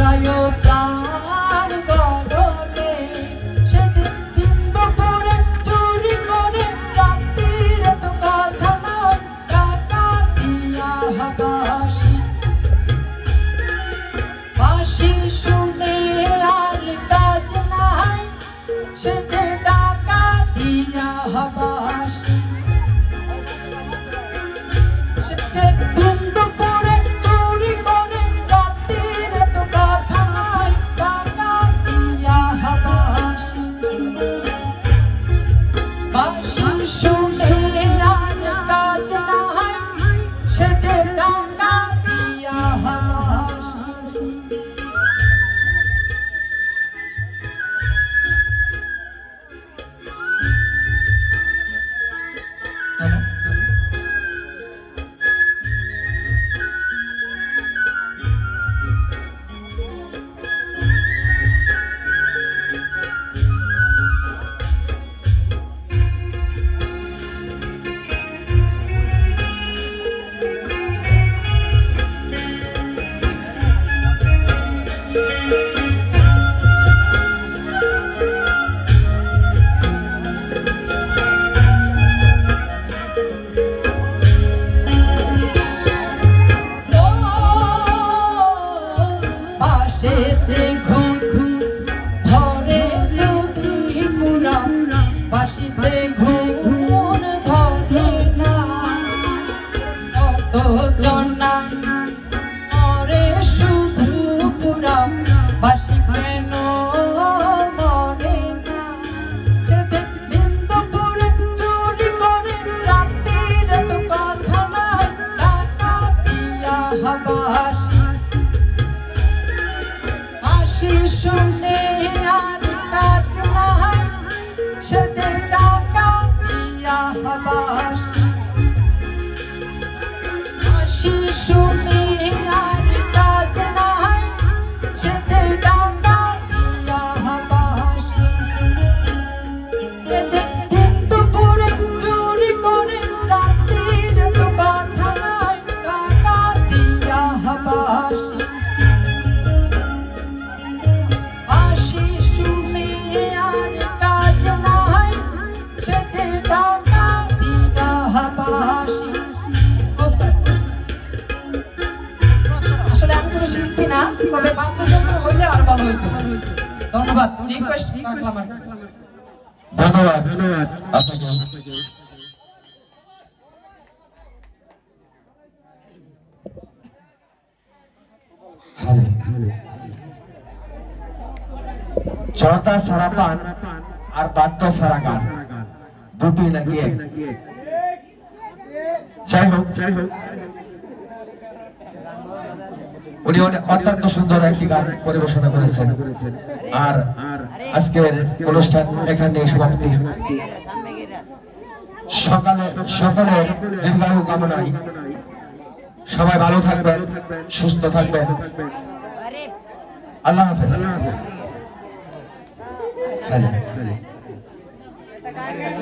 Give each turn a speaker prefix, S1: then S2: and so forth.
S1: Buddha, your আলোচনা। মরে শুধু বাসি কেন মরে না। দিন দুপুরে চুরি করে, রাতের তো কথা না দিয়া হাবাসি বাসি শুনে কোনো শিল্পী না তবে বাদ্যযন্ত্র হইলে আর ভালো হইতো। ধন্যবাদ রিকোয়েস্ট রাখলাম আর
S2: ধন্যবাদ ধন্যবাদ। আপনাকে জর্দা সারা পান আর বাদ্য সারা গান। দুটি নাকি যাই হোক যাই হোক। উনি অত্যন্ত সুন্দর একটি গান পরিবেশনা করেছেন। আর আজকের অনুষ্ঠান এখানে সমাপ্তি। সকালে সকালে দীর্ঘায়ু কামনায় সবাই ভালো থাকবেন, সুস্থ থাকবেন। আল্লাহ হাফেজ। হ্যালো।